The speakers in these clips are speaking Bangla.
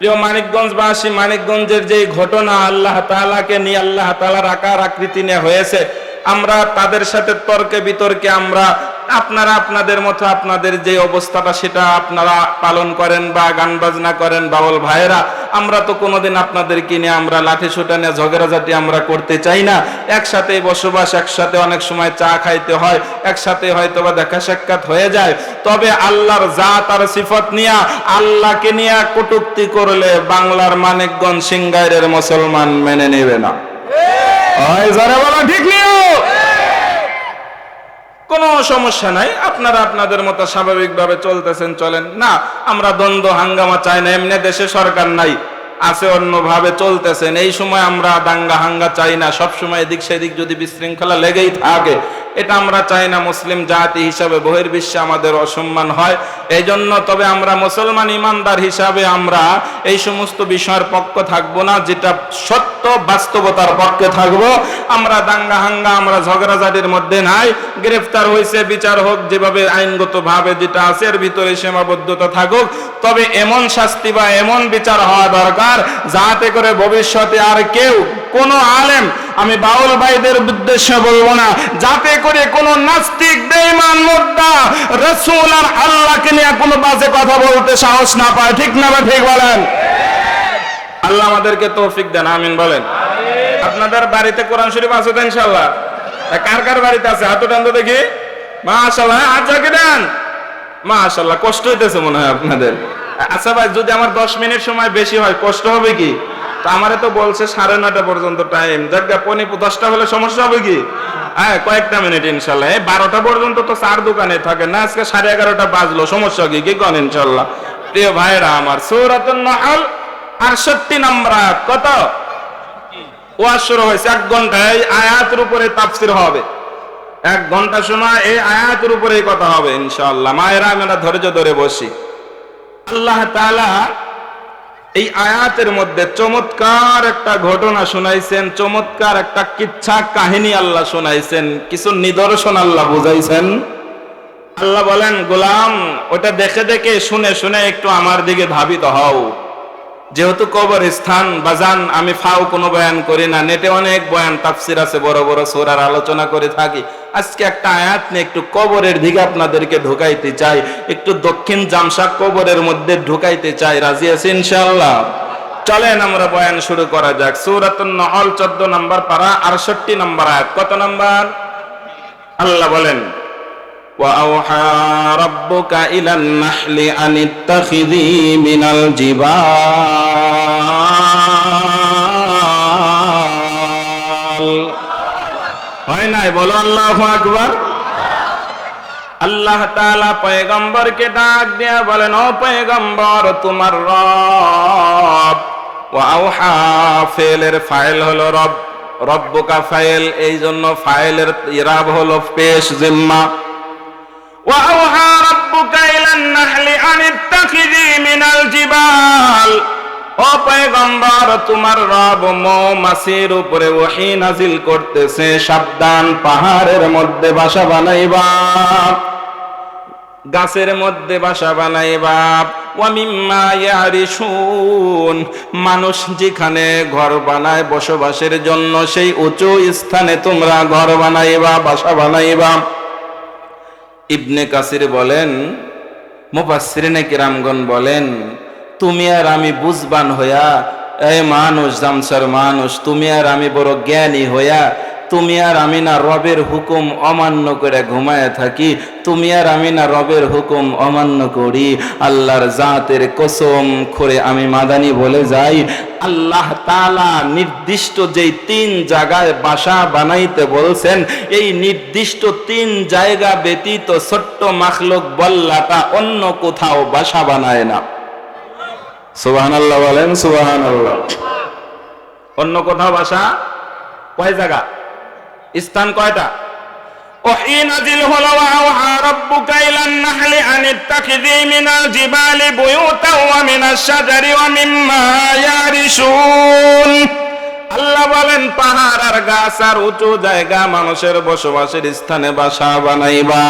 প্রিয় মানিকগঞ্জবাসী, মানিকগঞ্জের যে ঘটনা আল্লাহ তালাকে নিয়ে, আল্লাহ তালার আকার আকৃতি নিয়ে হয়েছে, আমরা তাদের সাথে তর্কে বিতর্কে আমরা আপনারা আপনাদের মতো আপনাদের যে অবস্থাটা সেটা আপনারা পালন করেন বা গান বাজনা করেন বাউল ভাইয়েরা, আমরা তো কোনোদিন আপনাদের নিয়ে আমরা লাঠি ছোটা নিয়ে ঝগড়াঝাটি আমরা করতে চাই না। একসাথে বসবাস, একসাথে অনেক সময় চা খাইতে হয়, একসাথে হয়তো বা দেখা সাক্ষাৎ হয়ে যায়। তবে আল্লাহর জাত আর সিফত নিয়ে আল্লাহকে নিয়ে কটুক্তি করলে বাংলার মানিকগঞ্জ সিংগাইরের মুসলমান মেনে নেবে না। বলো, ঠিক নিও কোনো সমস্যা নাই, আপনারা আপনাদের মতো স্বাভাবিকভাবে চলতেছেন, চলেন। না, আমরা দ্বন্দ্ব, হাঙ্গামা চাই না, এমনি দেশে সরকার নাই, আছে অন্যভাবে চলতেছেন। এই সময় আমরা দাঙ্গা হাঙ্গা চাই না সব সময় এদিক সেদিক যদি বিশৃঙ্খলা লেগেই থাকে এটা আমরা চাই না মুসলিম জাতি হিসাবে বহির্বিশ্বে আমাদের অসম্মান হয়। এই জন্য তবে আমরা মুসলমান ইমানদার হিসাবে আমরা এই সমস্ত বিষয়ের পক্ষ থাকব না, যেটা সত্য বাস্তবতার পক্ষে থাকব। আমরা দাঙ্গা হাঙ্গা, আমরা ঝগড়াঝাটির মধ্যে নাই। গ্রেফতার হয়েছে বিচার হোক, যেভাবে আইনগত ভাবে যেটা আছে, এর ভিতরে সীমাবদ্ধতা থাকুক। তবে এমন শাস্তি বা এমন বিচার হওয়া দরকার, যাতে করে ভবিষ্যতে আর কেউ, কোন আলেম, আমি বাউল ভাইদের উদ্দেশ্যে বলব না, যাতে করে কোন নাস্তিক বেঈমান মুদ্দা রসুল আর আল্লাহকে নিয়ে কোনো বাজে কথা বলতে সাহস না পায়। ঠিক না বা ঠিক বলেন? আল্লাহ আমাদেরকে তৌফিক দেন আমিন বলেন। আপনাদের বাড়িতে কোরআন শরীফ আছে তো ইনশাল্লাহ কার কার বাড়িতে আছে? হাত টান তো দেখি। মাশাল্লাহ হাত জাগে দেন। মাশাল্লাহ কষ্ট হইতেছে মনে হয় আপনাদের। আচ্ছা ভাই যদি আমার দশ মিনিট সময় বেশি হয় কষ্ট হবে কি? তো আমারে তো বলছে সাড়ে নয়টা পর্যন্ত টাইম যাক পনি দশটা হলে সমস্যা হবে কি? হ্যাঁ কয়েকটা মিনিট ইনশাল্লাহ। বারোটা পর্যন্ত তো চার দোকানে থাকে না, আজকে সাড়ে এগারোটা বাজলো, সমস্যা কি? কি কন ইনশাল্লাহ? প্রিয় ভাইরা আমার, সৌরাতুন নাহল, আটষট্টি নম্বর, কত? ওয়াজ শুরু হয়েছে এক ঘণ্টা এই আয়াতের উপরে তাফসির হবে। এক ঘণ্টা সময় এই আয়াতের উপরে কথা হবে ইনশাআল্লাহ মায়েরা, আমরা ধৈর্য ধরে বসি। আল্লাহ তাআলা এই আয়াতের মধ্যে চমৎকার একটা ঘটনা শোনাইছেন, চমৎকার একটা কিচ্ছা কাহিনী আল্লাহ শোনাইছেন, কিছু নিদর্শন আল্লাহ বুঝাইছেন। আল্লাহ বলেন, গোলাম, ওটা দেখে দেখে শুনে শুনে একটু আমার দিকে ধাবিত হও। যেহেতু কবর স্থান বাজান আমি ফাও কোনো বয়ান করি না, নেটে অনেক বয়ান তাফসির আছে, বড় বড় সোরার আলোচনা করে থাকি। আজকে একটা আয়াত নিয়ে একটু কবরের দিকে আপনাদেরকে ঢুকাইতে চাই, একটু দক্ষিণ জামশা কবরের মধ্যে ঢুকাইতে চাই, রাজি আছে ইনশাআল্লাহ? চলেন আমরা বয়ান শুরু করা যাক। সূরাতুন নহল 14 নম্বর পারা 68 নম্বর আয়াত, কত নম্বর? আল্লাহ বলেন وأوحى ربك إلى النحل أن اتخذي من الجبال হয় নাই বলো আল্লাহ আকবার আল্লাহ তাআলা পয়গম্বরকে ডাক দিয়া বলেন ও পয়গম্বর তোমার রব ওয়া আওহা ফেলের ফাইল হলো রব রব্বুকা ফাইল এই জন্য ফাইলের ইরাব হলো পেশ জিম্মা وأوحى ربك إلى النحل أن اتخذي من الجبال ও পয়গম্বর তোমার রব মৌমাছির উপরে ওহী নাজিল করতেছে সাবধান পাহাড়ের মধ্যে বাসা বানাইবা গাছের মধ্যে বাসা বানাইবা ওয়ামিম্মা ইয়ারিশুন মানুষ যেখানে ঘর বানায় বসবাসের জন্য সেই উঁচু স্থানে তোমরা ঘর বানাইবা বাসা বানাইবা ইবনে কাসির বলেন, মুফাসসিরিনে কিরামগণ বলেন, তুমি আর আমি বুঝবান হইয়া, এ মানুষ, জামসার মানুষ, তুমি আর আমি বড় জ্ঞানী হইয়া তুমি আর আমি না রবের হুকুম অমান্য করে ঘুমায় থাকি। তুমি আর আমি না রবের হুকুম অমান্য করি। আল্লাহর জাতের কসম করে আমি মাদানি বলে যাই। আল্লাহ তালা নির্দিষ্ট যেই তিন জায়গায় বাসা বানাইতে বলছেন, এই নির্দিষ্ট তিন জায়গা ব্যতীত ছোট্ট মাখলুক বল্লাটা অন্য কোথাও বাসা বানায় না। সুবাহান আল্লাহ বলেন সুবাহান আল্লাহ অন্য কোথাও বাসা? কয় জায়গা? স্থান কয়টা وحين نزل هو وأوحى ربك إلى النحل أن اتخذي من الجبال بيوتا ومن الشجر ومما يعرشون আল্লাহ বলেন, পাহাড় আর গাছ আর উঁচু জায়গা মানুষের বসবাসের স্থানে বাসা বানাইবা।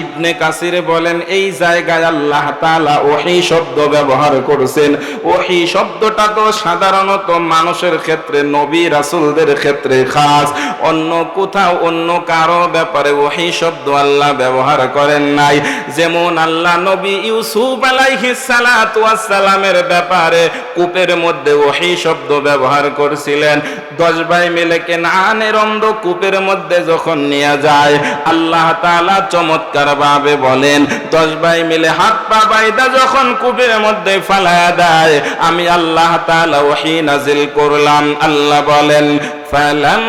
ইবনে কাসির বলেন, এই জায়গায় আল্লাহ তাআলা ওহি শব্দ ব্যবহার করেছেন। ওহি শব্দটা তো সাধারণত মানুষের ক্ষেত্রে, নবী রাসূলদের ক্ষেত্রে খাস। অন্য কোথাও, অন্য কারও ব্যাপারে ওহি শব্দ আল্লাহ ব্যবহার করেন নাই। যেমন আল্লাহ নবী ইউসুফ আলাইহিস সালাতু ওয়াস সালামের ব্যাপারে কূপের মধ্যে ওহি শব্দ ব্যবহার করেছিলেন। দশ ভাই মিলে কেনানের অন্ধ কূপের মধ্যে যখন নিয়ে যায় আল্লাহ তাআলা চমৎকার ভাবে বলেন দশ ভাই মিলে হাত পা বাইদা যখন কূপের মধ্যে ফালায়া দেয় আমি আল্লাহ তাআলা ওহি নাজিল করলাম আল্লাহ বলেন ফালাম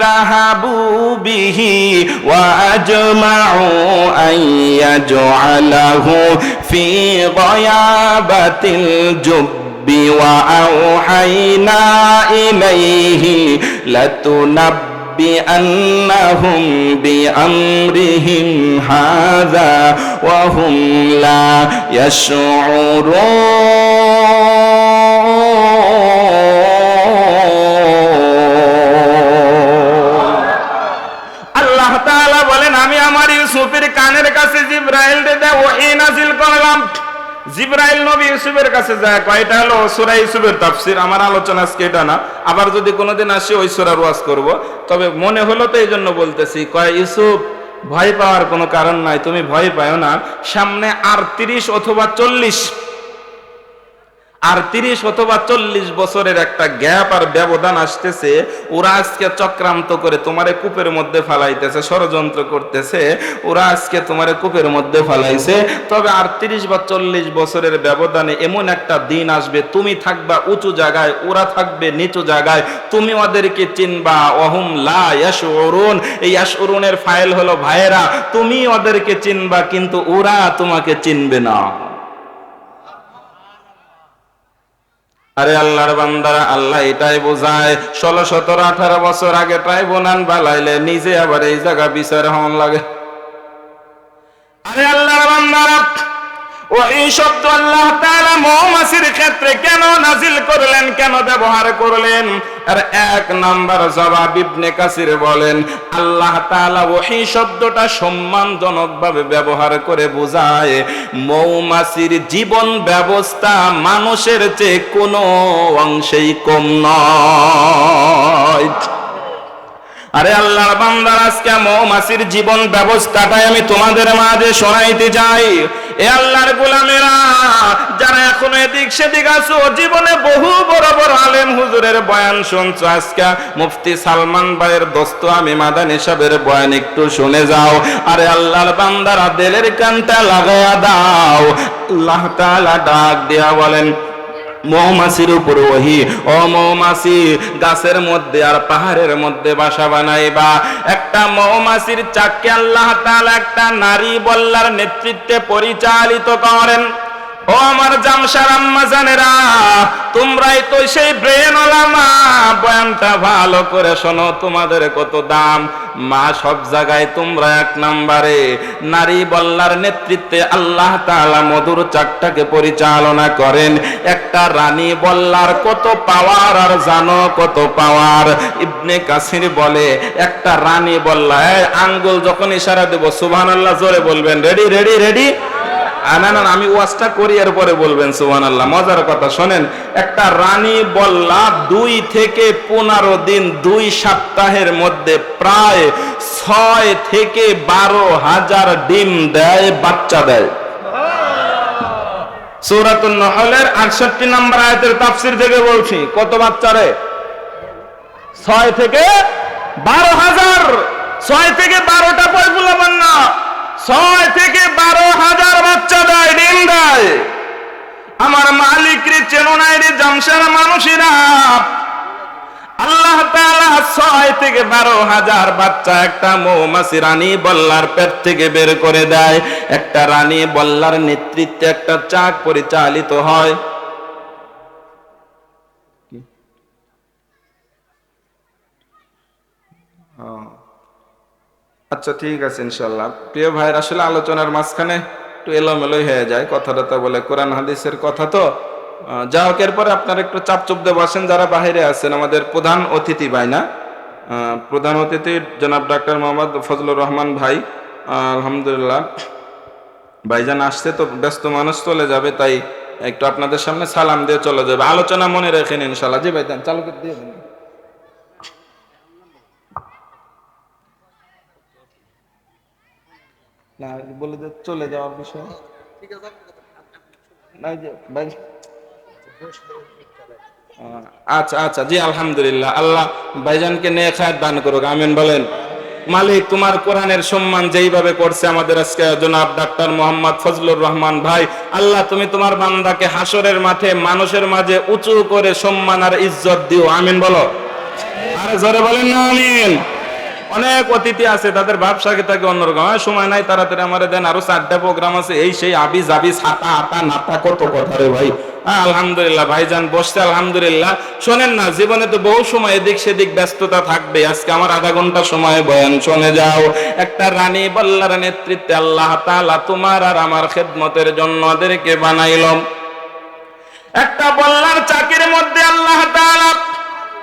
ذهبوا به وأجمعوا أن يجعله في غيابة الجب وأوحينا إليه لتنبئنهم بأمرهم هذا وهم لا يشعرون. ইউসুফের কাছে যায় কয়টা হলো সুরা ইউসুফের তাফসীর, আমার আলোচনা আজকে এটা না। আবার যদি কোনোদিন আসি, ওই সুরার ওয়াজ করব। তবে মনে হলো তো এই জন্য বলতেছি, কয়, ইউসুফ, ভয় পাওয়ার কোনো কারণ নাই, তুমি ভয় পাও না। সামনে আর তিরিশ অথবা চল্লিশ আর তিরিশ অথবা চল্লিশ বছরের একটা গ্যাপ আর ব্যবধান আসতেছে, ওরা আজকে চক্রান্ত করে তোমারে কূপের মধ্যে ফালাইতেছে, ষড়যন্ত্র করতেছে, ওরা আজকে তোমারে কূপের মধ্যে ফালাইছে। তবে আর তিরিশ বা চল্লিশ বছরের ব্যবধানে এমন একটা দিন আসবে, তুমি থাকবা উঁচু জায়গায়, ওরা থাকবে নিচু জায়গায়, তুমি ওদেরকে চিনবা অহুম লা ইয়াশউরুন, এই ইয়াশউরুনের ফাইল হলো ভাইয়েরা, তুমি ওদেরকে চিনবা, কিন্তু ওরা তোমাকে চিনবে না। আরে আল্লাহর বান্দারা, আল্লাহ এটাই বোঝায়। ষোলো, সতেরো, আঠারো বছর আগে ট্রাইব্যুনাল বালাইলে নিজে আবার এই জায়গা বিচার হন লাগে। আরে আল্লাহর বান্দারা ও এই শব্দ আল্লাহ তাআলা মৌমাছির ক্ষেত্রে কেন নাজিল করলেন, কেন ব্যবহার করলেন? আর এক বলেন, আল্লাহ শব্দটা ব্যবহার করে বোঝায়, মৌমাছির জীবন ব্যবস্থা মানুষের চেয়ে কোনো অংশেই কম নয়। আরে আল্লাহর বান্দার আজকে মৌমাছির জীবন ব্যবস্থাটাই আমি তোমাদের মাঝে শোনাইতে চাই। এ আল্লাহর গোলামেরা, যারা এখনও এদিক সেদিক আছো, জীবনে বহু বড় বড় আলেম হুজুরের বয়ান শুনছো। আজকে মুফতি সালমান ভাইয়ের দোস্ত আমি মাদান হিসাবের বয়ান একটু শুনে যাও। আরে আল্লাহর বান্দারা দিলের কানটা লাগায়া দাও। আল্লাহ তাআলা ডাক দিয়া বলেন মৌমাছির উপর ওহি। ও মৌমাছি, গাছের মধ্যে আর পাহাড়ের মধ্যে বাসা বানাইবা। একটা মৌমাছির চাককে আল্লাহ তাআলা একটা নারী বল্লার নেতৃত্বে পরিচালিত করেন। ও আমার জামশার আম্মা জানেরা, তোমরাই তো সেই ব্রেন বয়ানটা ভালো করে শোনো, তোমাদের কত দাম। মা সব জায়গায় তোমরা এক নাম্বারে। নারী বল্লার নেতৃত্বে আল্লাহ তাআলা মধুর চাকটাকে পরিচালনা করেন। একটা রানী বল্লার কত পাওয়ার আর জানো কত পাওয়ার? ইবনে কাসির বলে, একটা রানী বল্লা আঙ্গুল যখন ইশারা দেব, সুবহানাল্লাহ, জোরে বলবেন রেডি রেডি রেডি না না না, আমি ওয়াজটা করি এর পরে বলবেন সুবান আল্লাহ মজার কথা শোনেন একটা রানী বল্লা দুই থেকে পনেরো দিন দুই সপ্তাহের মধ্যে প্রায় ছয় থেকে বারো হাজার ডিম দেয় বাচ্চা দেয়। সৌরাতুল নহলের আটষট্টি নম্বর আয়তের তাফসির থেকে বলছি কত বাচ্চারে ছয় থেকে বারো হাজার। ছয় থেকে বারোটা পয়পুলা বান্না ছয় থেকে বারো হাজার বাচ্চা দেয়, ডিম দেয়। আমার মালিক রে চেনো নাই রে জামশার মানুষেরা। আল্লাহ ছয় থেকে বারো হাজার বাচ্চা একটা মৌমাছি রানী বল্লার পেট থেকে বের করে দেয়। একটা রানী বল্লার নেতৃত্বে একটা চাক পরিচালিত হয়। আচ্ছা ঠিক আছে ইনশাল্লাহ প্রিয় ভাইয়ের, আসলে আলোচনার মাঝখানে একটু এলোমেলোই হয়ে যায়। কথা টথা বলে কোরআন, হাদিসের কথা তো। যা হোক, এরপরে আপনারা একটু চাপ চুপ দিয়ে বসেন যারা বাইরে আছেন, আমাদের প্রধান অতিথি ভাই না? প্রধান অতিথি জনাব ডাক্তার মোহাম্মদ ফজলুর রহমান ভাই। আলহামদুলিল্লাহ। ভাইজান আসছে তো, ব্যস্ত মানুষ চলে যাবে, তাই একটু আপনাদের সামনে সালাম দিয়ে চলে যাবে। আলোচনা মনে রাখেন ইনশাল্লাহ জি ভাইজান চালু করে দিয়ে না, বলে যে চলে যাওয়ার বিষয়। আচ্ছা আচ্ছা জি, আলহামদুলিল্লাহ। আল্লাহ ভাইজানকে নিয়ে খায় দান করুক, আমিন বলেন। মালিক, তোমার কোরআনের সম্মান যেইভাবে করছে আমাদের আজকে জনাব ডাক্তার মোহাম্মদ ফজলুর রহমান ভাই, আল্লাহ তুমি তোমার বান্দাকে হাসরের মাঠে মানুষের মাঝে উঁচু করে সম্মান আর ইজ্জত দিও। আমিন বলো। আরে জোরে বলেন না, আমিন। অনেক অতিথি আছে তাদের ব্যবসাকে থাকে অন্যরকম? হ্যাঁ, সময় নাই তাড়াতাড়ি আমার দেন। আরও চারটা প্রোগ্রাম আছে এই সেই আবি জাবি ছাতা আতা নাতা কত কথা রে ভাই। হ্যাঁ, আলহামদুলিল্লাহ ভাইজান বসছে আলহামদুলিল্লাহ। শোনেন না জীবনে তো বহু সময় এদিক সেদিক ব্যস্ততা থাকবে। আজকে আমার আধা ঘণ্টা সময় বয়ান শুনে যাও। একটা রানী বল্লার নেতৃত্বে আল্লাহ তাআলা তোমার আর আমার খেদমতের জন্য ওদেরকে বানাইলাম একটা বল্লার চাকির মধ্যে আল্লাহ তাআলা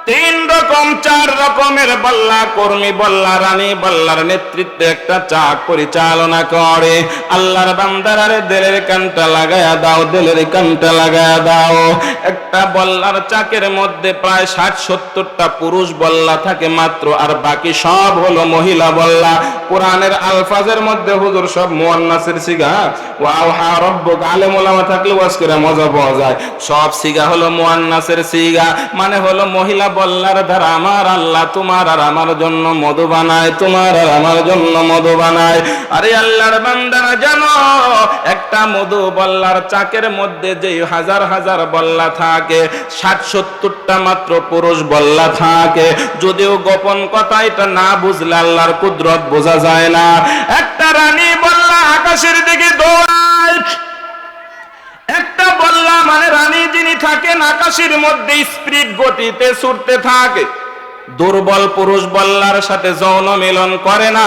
তিন রকম, চার রকমের বল্লা, কর্মী বল্লা, রানী বল্লার নেতৃত্বে একটা চাক পরিচালনা করে। আল্লাহর বান্দারারে দেলের কানটা লাগায়া দাও, দেলের কানটা লাগায়া দাও। একটা বল্লার চাকের মধ্যে প্রায় ষাট, সত্তরটা পুরুষ বল্লা থাকে মাত্র, আর বাকি সব হলো মহিলা বল্লা। কোরআনের আলফাজের মধ্যে হুজুর সব মুয়ান্নাসের সিগা। ওয়াও, হা, রব্বুক আলেম ওলামা থাকলে ওয়াজ করে মজা পাওয়া যায়। সব সিগা হলো মুয়ান্নাসের সিগা মানে হলো মহিলা বল্লার দ্বারা আমার আল্লাহ তোমার আর আমার জন্য মধু বানায়, তোমার আর আমার জন্য মধু বানায়। আরে আল্লাহর বান্দারা জানো, একটা মধু বল্লার চাকের মধ্যে যে হাজার হাজার বল্লা থাকে, ষাট সত্তরটা মাত্র পুরুষ বল্লা থাকে। যদিও গোপন কথা এটা না বুঝলে আল্লাহর কুদরত বোঝা যায় না। একটা রানী বল্লা আকাশের দিকে দৌড়ায় একটা বল্লা মানে রানী যিনি আকাশের মধ্যে স্প্রিট গতিতে ছুটতে থাকে। দুর্বল পুরুষ বল্লার সাথে যৌন মিলন করে না।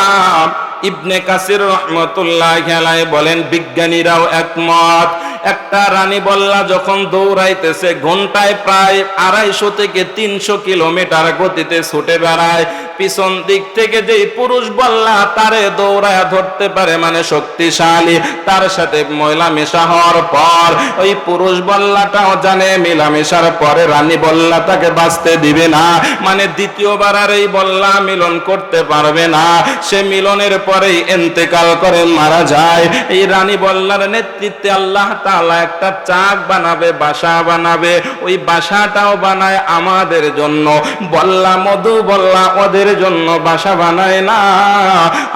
ইবনে কাসির রহমতুল্লাহ খেলায় বলেন, বিজ্ঞানীরাও একমত। একটা রানী বল্লা যখন দৌড়াইতেছে, ঘন্টায় প্রায় আড়াইশো থেকে তিনশো কিলোমিটার গতিতে ছুটে বেড়ায়। পিছন দিক থেকে যেই পুরুষ বল্লা তারে দৌড়ায় ধরতে পারে মানে শক্তিশালী। তার সাথে মহিলা মেশা হওয়ার পর ওই পুরুষ বল্লাটাও জানে, মিলামেশার পরে রানী বল্লা তাকে বাঁচতে দিবে না। মানে দ্বিতীয়বার আর এই বল্লা মিলন করতে পারবে না। সে মিলনের পরেই এন্তেকাল করে মারা যায়। এই রানী বল্লার নেতৃত্বে আল্লাহ তাআলা একটা চাক বানাবে, বাসা বানাবে। ওই বাসাটাও বানায় আমাদের জন্য। বল্লা মধু, বল্লা ওদের জন্য বাসা বানায় না।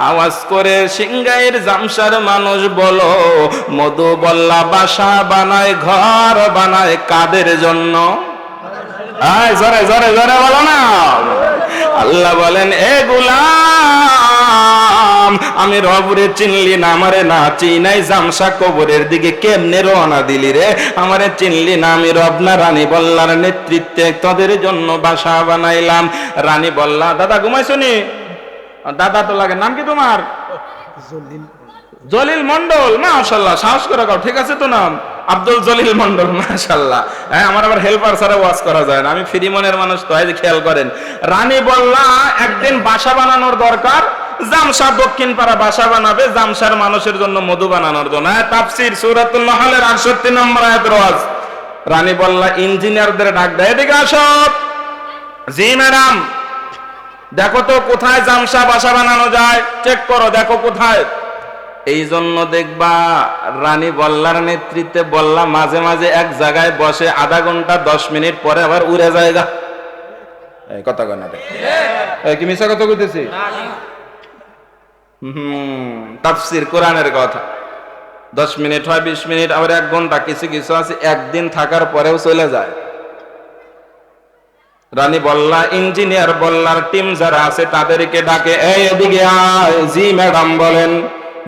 আওয়াজ করে সিংগাইয়ের জামসার মানুষ বলো, মধু, বল্লা বাসা বানায়, ঘর বানায় কাদের জন্য? আয়, জরে জরে জরে বলো না। আল্লাহ বলেন, এ গুলাম আমি রবরে চিনলি না আমারে না চিনাই। জামসা কবরের দিকে কেমনে রওনা দিলি রে? আমারে চিনলি না আমি রবনা রানী বল্লার নেতৃত্বে তোদের জন্য বাসা বানাইলাম। রানী বল্লা দাদা ঘুমাইছো নি? দাদা তো লাগে নাম কি তোমার? জলিল। মন্ডল মাশাল্লাহ সাহস করে কাও ঠিক আছে তো নাম? আব্দুল জলিল মন্ডল মাশাল্লাহ হ্যাঁ আমার আবার হেল্পার ছাড়া ওয়াজ করা যায় না আমি ফ্রি মনের মানুষ তো খেয়াল করেন। রানী বল্লা একদিন বাসা বানানোর দরকার জামসা দক্ষিণ পাড়া বাসা বানাবে জামসার মানুষের জন্য মধু বানানোর জন্য। হ্যাঁ তাফসির সূরাতুল 68 নম্বর আয়াতের ওয়াজ। রানী বললা ইঞ্জিনিয়ারদের ডাক দেয়, এদিকে আসো। জি, ম্যাডাম। দেখো তো কোথায় জামসা বাসা বানানো যায় চেক করো, দেখো কোথায়। এই জন্য দেখবা, রানী বল্লার নেতৃত্বে বল্লা মাঝে মাঝে এক জায়গায় বসে আধা ঘণ্টা, দশ মিনিট পরে আবার উড়ে যায় কথা না কি মিশা কথা কইতেছি? হুম, তাফসির কোরআনের কথা। দশ মিনিট হয়, বিশ মিনিট, আবার এক ঘণ্টা কিছু কিছু আছে, একদিন থাকার পরেও চলে যায়। রানী বল্লা, ইঞ্জিনিয়ার বল্লার টিম যারা আছে, তাদেরকে ডাকে, এই এদিকে আয়, জি ম্যাডাম বলেন।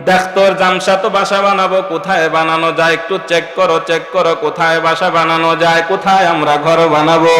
দেখ তোর জামসা তো বাসা বানাবো, কোথায় বানানো যায়? একটু চেক করো চেক করো, কোথায় বাসা বানানো যায়? কোথায় আমরা ঘর বানাবো?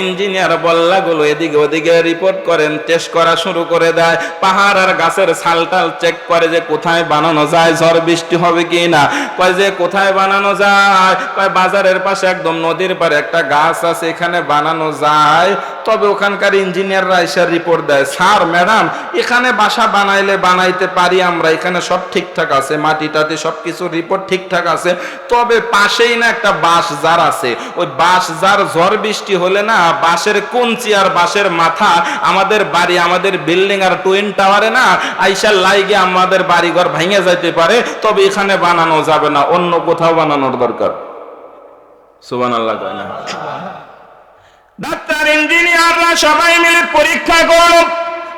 ইঞ্জিনিয়ার বল্লাগুলো এদিকে ওদিকে রিপোর্ট করেন টেস্ট করা শুরু করে দেয়। পাহাড় আর গাছের ছালটাল চেক করে যে কোথায় বানানো যায়, ঝড় বৃষ্টি হবে কি না কয় যে কোথায় বানানো যায়? কয় বাজারের পাশে একদম নদীর পারে একটা গাছ আছে, এখানে বানানো যায়। তবে ওখানকার ইঞ্জিনিয়াররা এসে রিপোর্ট দেয়, স্যার ম্যাডাম এখানে বাসা বানাইলে বানাইতে পারি আমরা, এখানে সব ঠিকঠাক আছে মাটি টাটি সব কিছু রিপোর্ট ঠিকঠাক আছে, তবে পাশেই না একটা বাঁশ জার আছে। ওই বাঁশ জার ঝড় বৃষ্টি হলে না বাঁশের কঞ্চি আর বাঁশের মাথা আমাদের বাড়ি, আমাদের বিল্ডিং আর টুইন টাওয়ারে না আইসার লাইগে আমাদের বাড়িঘর ভেঙে যাইতে পারে, তবে এখানে বানানো যাবে না, অন্য কোথাও বানানোর দরকার। সুবান কয় না। ডাক্তার ইঞ্জিনিয়াররা সবাই মিলে পরীক্ষা করল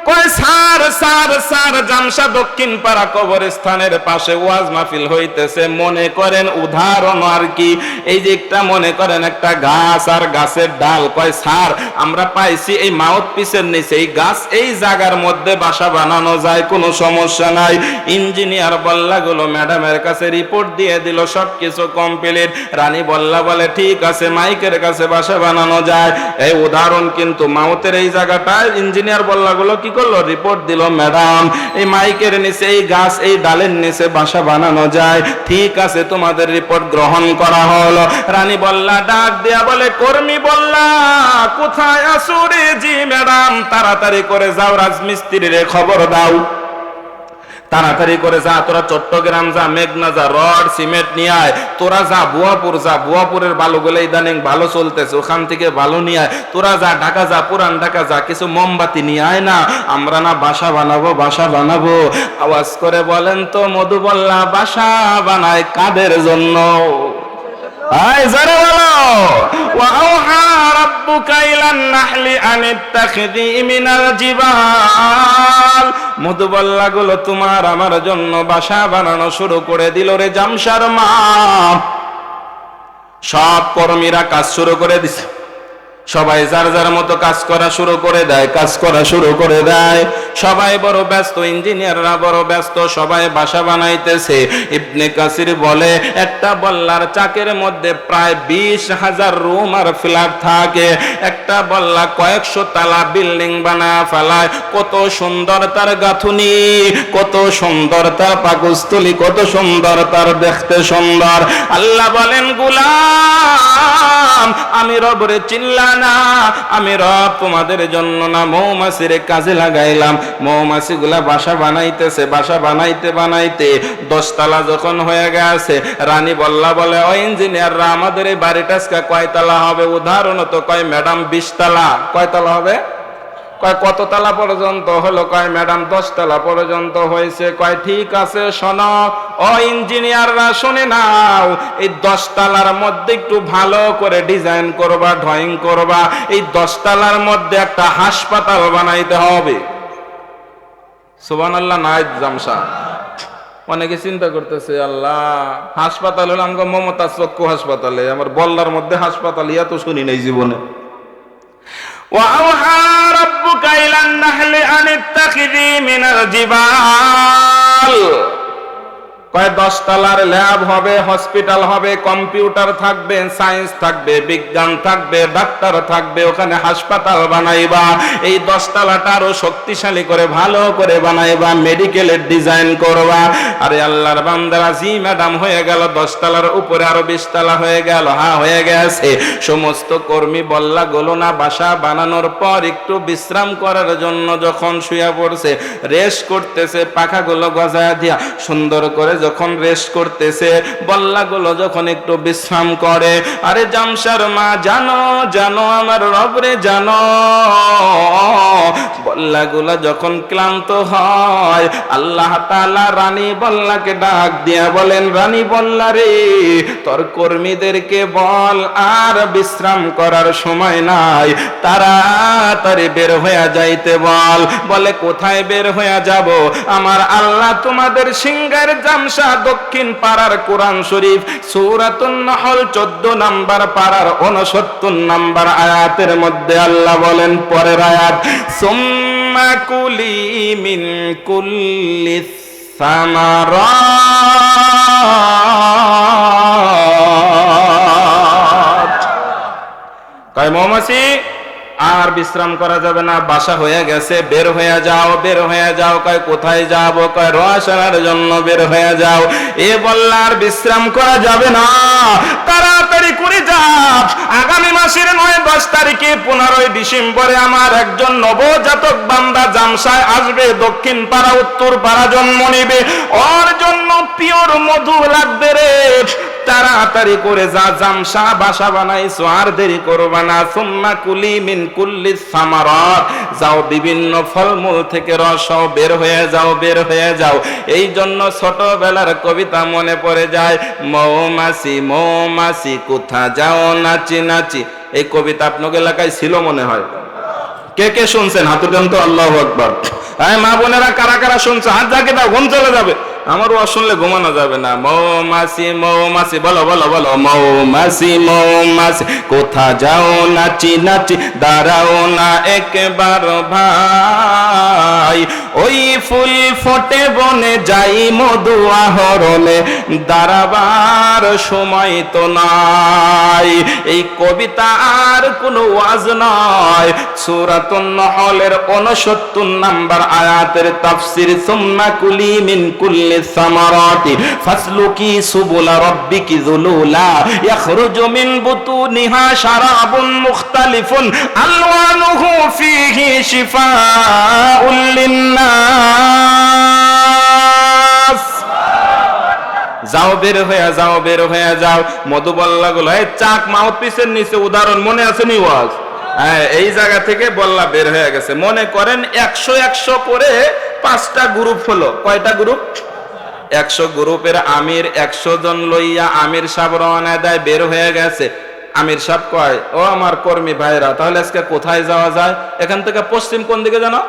কয় স্যার স্যার স্যার জামসা দক্ষিণ পাড়া কবরস্থানের পাশে ওয়াজ মাহফিল হইতেছে। মনে করেন উদাহরণ আর কি? এই যে মনে করেন একটা গাছ আর গাছের ডাল। কয় স্যার আমরা পাইছি এই মাউথ পিসের নিচে। এই গাছ এই জায়গার মধ্যে বাসা বানানো যায়, কোনো সমস্যা নাই। ইঞ্জিনিয়ার বল্লা গুলো ম্যাডামের কাছে রিপোর্ট দিয়ে দিল সব কিছু কমপ্লিট। রানী বল্লা বলে, ঠিক আছে, মাইকের কাছে বাসা বানানো যায়। এই উদাহরণ কিন্তু মাউথের এই জায়গাটায় ইঞ্জিনিয়ার বল্লা গুলো কি করল রিপোর্ট দিল ম্যাডাম এই মাইকের নিচে, এই গাছ, এই ডালের নিচে বাসা বানানো যায়। ঠিক আছে, তোমাদের রিপোর্ট গ্রহণ করা হলো। রানী বল্লা, ডাক দেয়া বলে, কর্মী বল্লা, কোথায় আসুরে জি ম্যাডাম? তাড়াতাড়ি করে যাও, রাজমিস্ত্রির খবর দাও। তাড়াতাড়ি করে যা, তোরা চট্টগ্রাম যা, মেঘনা যা, রড, সিমেন্ট নিয়ে আয়। তোরা যা, বুয়াপুর যা, বুয়াপুরের বালুগুলো ইদানিং ভালো চলতেছে, ওখান থেকে ভালো নিয়ে আয়। তোরা যা, ঢাকা যা, পুরান ঢাকা যা, কিছু মোমবাতি নিয়ে আয় না। আমরা না বাসা বানাবো বাসা বানাবো। আওয়াজ করে বলেন তো মধু বললা বাসা বানায় কাদের জন্য? আয়, জোরে বলো। ওয়াউহা রাব্বুকা ইলান নাহলি আন ইত্তাখিযি মিনাল জিবাল। মধুবল্লা তোমার আমার জন্য বাসা বানানো শুরু করে দিল রে জামসার মা সব কর্মীরা কাজ শুরু করে দিছে। সবাই যার যার মতো কাজ করা শুরু করে দেয়, কাজ করা শুরু করে দেয়। সবাই বড় ব্যস্ত, ইঞ্জিনিয়াররা বড় ব্যস্ত, সবাই বাসা বানাইতেছে। ইবনে কাসির বলে, একটা বল্লার চাকের মধ্যে প্রায় বিশ হাজার রুম আর ফ্ল্যাট থাকে। একটা বল্লা কয়েকশো তালা বিল্ডিং বানা ফেলায়। কত সুন্দর তার গাথুনি, কত সুন্দর তার পাকস্থলী, কত সুন্দর তার দেখতে সুন্দর। আল্লাহ বলেন, গুলাম, আমি রবরে চিল্লা না, আমি রব তোমাদের জন্য না মৌমাছির কাজে লাগাইলাম। মৌমাছি গুলা বাসা বানাইতেছে, বাসা বানাইতে বানাইতে দশতলা যখন হয়ে গেছে, রানী বল্লা বলে, ও ইঞ্জিনিয়াররা, আমাদের এই বাড়িটা আজকে কয়তলা হবে? উদাহরণ তো কয়, ম্যাডাম, বিশতলা। কয়তলা হবে? কয় কত তালা পর্যন্ত হলো? কয়, ম্যাডাম দশ তালা পর্যন্ত হয়েছে। কয়, ঠিক আছে, শোন, ও ইঞ্জিনিয়াররা শুনে নাও, এই দশ তালার মধ্যে একটু ভালো করে ডিজাইন করবা, ড্রয়িং করবা। এই দশ তালার মধ্যে একটা হাসপাতাল বানাইতে হবে। সুবান আল্লাহ জামশা অনেকে চিন্তা করতেছে, আল্লাহ, হাসপাতাল হলো আমাকে মমতা চক্ষু হাসপাতালে। আমার বল্লার মধ্যে হাসপাতাল, ইয়া তো শুনি নাই জীবনে। ربك إلى النحل أن اتخذي من الجبال কয়, দশতলার ল্যাব হবে, হসপিটাল হবে, কম্পিউটার থাকবে, সায়েন্স থাকবে, বিজ্ঞান থাকবে, ডাক্তার থাকবে, ওখানে হাসপাতাল বানাইবা। এই দশতলাটা আরও শক্তিশালী করে, ভালো করে বানাইবা, মেডিকেলের ডিজাইন করবা। আরে আল্লাহর বান্দারা, জি ম্যাডাম, হয়ে গেল, দশতলার উপরে আরও বিশতলা হয়ে গেল হ্যাঁ হয়ে গেছে। সমস্ত কর্মী বল্লা গলো না বাসা বানানোর পর একটু বিশ্রাম করার জন্য যখন শুয়ে পড়ছে, রেস্ট করতেছে, পাখাগুলো গজায় দিয়া সুন্দর করে যখন রেস্ট করতেছে, বল্লাগুলো যখন একটু বিশ্রাম করে, আরে জামশার মা, জানো জানো, আমার রবরে জানো। বল্লাগুলো যখন ক্লান্ত হয়, আল্লাহ তাআলা রানী বল্লাকে ডাক দিয়া বলেন, রানী বল্লা রে, তোর কর্মীদেরকে বল, আর বিশ্রাম করার সময় নাই তারা তাড়াতাড়ি বের হয়ে যাইতে বল। বলে, কোথায় বের হয়ে যাব? আমার আল্লাহ তোমাদের সিংহের জামশা দক্ষিণ পাড়ার কোরআন শরীফ 14 নাম্বার পাড়ার 69 নাম্বার আয়াতের মধ্যে আল্লাহ বলেন, পরের আয়াত, সুম্মা মিন কুল্লি সামারাত। কয় মৌমাছি? আর বিশ্রাম করা যাবে না, বাসা হয়ে গেছে, বের হয়ে যাও, বের হয়ে যাও, কয় কোথায় যাব, কয় রসনার জন্য বের হয়ে যাও। এ বললে আর বিশ্রাম করা যাবে না, তাড়াতাড়ি করে যাও। আগামী মাসের নয়, দশ তারিখে পনেরোই ডিসেম্বরে আমার একজন নবজাতক বান্দা জামসায় আসবে, দক্ষিণ পাড়া, উত্তর পাড়া জন্ম নিবে। ওর জন্য পিওর মধু লাগবে রে। তাড়াতাড়ি করে যা জামসা বাসা বানাইছো, আর দেরি করবা না। সুম্মা কুলি মিন কুল্লি সামারাত। যাও বিভিন্ন ফলমূল থেকে রস বের হয়ে যাও, বের হয়ে যাও। এই জন্য ছোটবেলার কবিতা মনে পড়ে যায়, মৌমাছি মৌমাছি, কোথা যাও, নাচি নাচি। এই কবিতা আপনাকে এলাকায় ছিল মনে হয়? কে কে শুনছেন? হাতুটান তো, আল্লাহ আকবার। হ্যাঁ মা বোনেরা কারা কারা শুনছে? হাত জাগে দাও, ঘুম চলে যাবে। আমার ওয়াজ শুনলে ঘুমানো যাবে না। মৌমাছি মৌমাছি, বলো বলো বলো, মৌমাছি মৌমাছি, কোথা যাও, নাচি নাচি, দাঁড়াও না একবার ভাই। ওই ফুল ফোটে বনে যাই মধু আহরণে, দাঁড়াবার সময় তো নাই। এই কবিতা আর কোনো ওয়াজ নয়। সূরাতুন নহলের 69 নাম্বার আয়াতের তাফসীর, সুম্মা কুলি মিন কুল্লি যাও বের হয়ে যাও, বের হয়ে যাও। মধুবল্লা গুলো চাক নিচে উদাহরণ, মনে আছে নি ওয়াজ হ্যাঁ এই জায়গা থেকে বল্লা বের হয়ে গেছে। মনে করেন একশো একশো করে পাঁচটা গ্রুপ হলো। কয়টা গ্রুপ? একশো গ্রুপের আমির একশো জন লইয়া আমির সাহেব রওনা দেয়, বের হয়ে গেছে। আমির সাহেব কয়, ও আমার কর্মী ভাইরা, তাহলে আজকে কোথায় যাওয়া যায়? এখান থেকে পশ্চিম কোন দিকে জানো?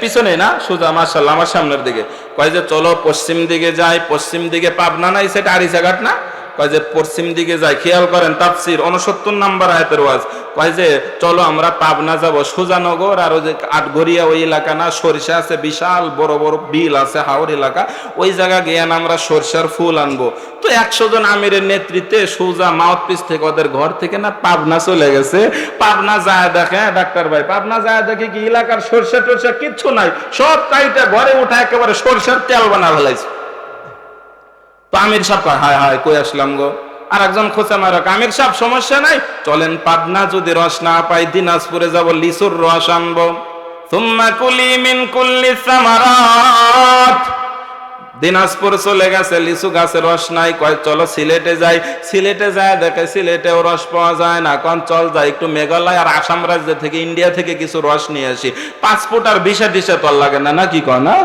পিছনে না? সুজা মার্শাল্লাহ আমার সামনের দিকে। কয় যে, চলো পশ্চিম দিকে যাই, পশ্চিম দিকে পাবনা নাই, সেটা আরিচাঘাট না? কয় যে পশ্চিম দিকে যায় খেয়াল করেন তাফসির উনসত্তর নাম্বার আয়াতের ওয়াজ। কয় যে চলো আমরা পাবনা যাব সুজানগর আর ওই যে আটঘরিয়া ওই এলাকা না সরিষা আছে বিশাল বড় বড় বিল আছে হাওর এলাকা ওই জায়গা গিয়ে আমরা সরষার ফুল আনব। তো একশো জন আমিরের নেতৃত্বে সোজা মাউথ পিস থেকে ওদের ঘর থেকে না পাবনা চলে গেছে। পাবনা যায় দেখে হ্যাঁ, ডাক্তার ভাই পাবনা যায় দেখে কি এলাকার সরষে টরষে কিচ্ছু নাই সব কাইটা ঘরে উঠে একেবারে সরষের তেল বানা ফেলাইছে। তো আমির সাহেব কয়, হায় হায়, কই আসলাম গো? আর একজন খোঁচা মারক আমির সাহেব, সমস্যা নাই? চলেন পাবনা যদি রস না পাই দিনাজপুরে যাব, লিচুর রস আনব। কুলি মিন কুল্লি সামারাত। দিনাজপুর চলে গেছে, লিচু গাছের রস নাই, কয়, চলো সিলেটে যাই। সিলেটে যায়, দেখে সিলেটেও রস পাওয়া যায় না, কোন, চল যায় একটু মেঘালয় আর আসাম রাজ্য থেকে, ইন্ডিয়া থেকে কিছু রস নিয়ে আসি। পাসপোর্ট আর ভিসা টিসা তো আর লাগে না নাকি কয় না?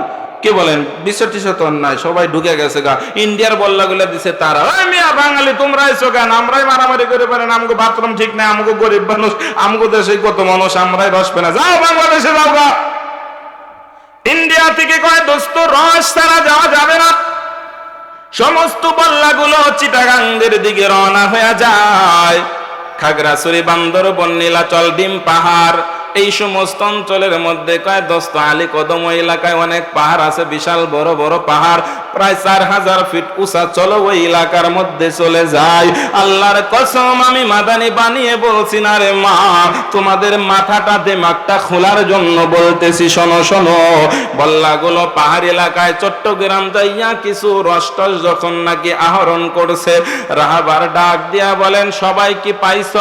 কি বলেন? বিশ্ব আর নাই, সবাই ঢুকে গেছে গা। ইন্ডিয়ার বল্লা গুলো দিছে তারা। ওই মিয়া বাঙালি তোমরা এসো কেন আমরাই মারামারি করে পারেন আমগো বাথরুম ঠিক নাই, আমগো গরিব মানুষ, আমগো দেশে কত মানুষ, আমরাই রস পেনা যাও বাংলাদেশে, যাও গা। ইন্ডিয়া থেকে কয়, দোস্ত, রস ছাড়া যাওয়া যাবে না। সমস্ত বল্লাগুলো চিটাগাঙ্গের দিকে রওনা হয়ে যায়। খাগড়াছড়ি বান্দরবন, নীলাচল, ডিম পাহাড় এই সমস্ত অঞ্চলের মধ্যে কয় দোস্ত আলী কদম এলাকায় অনেক পাহাড় আছে, বিশাল বড় বড় পাহাড়। প্রায় চার হাজার ফিট উঁচা চলো ওই এলাকার মধ্যে চলে যায় আল্লাহর কসম, আমি মাদানি বানিয়ে বলছি, না রে মা, তোমাদের মাথাটা দেমাগটা খোলার জন্য বলতেছি, শোনো শোনো। বল্লাগুলো পাহাড় এলাকায় চট্টগ্রাম যাইয়া কিছু রষ্টস যখন নাকি আহরণ করছে, রাহাবার ডাক দিয়া বলেন, সবাই কি পাইছ?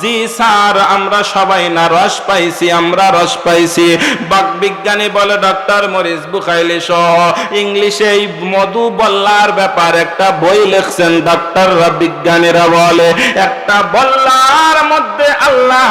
জি স্যার, আমরা সবাই না, রস পাইছি, আমরা রস পাইছি। বাক বিজ্ঞানী বলে ডক্টর মরিস বুখাইলি সহ। ইংলিশে এই মধু বল্লার ব্যাপার একটা বই লিখছেন ডক্টররা বিজ্ঞানীরা বলে। একটা বল্লার মধ্যে আল্লাহ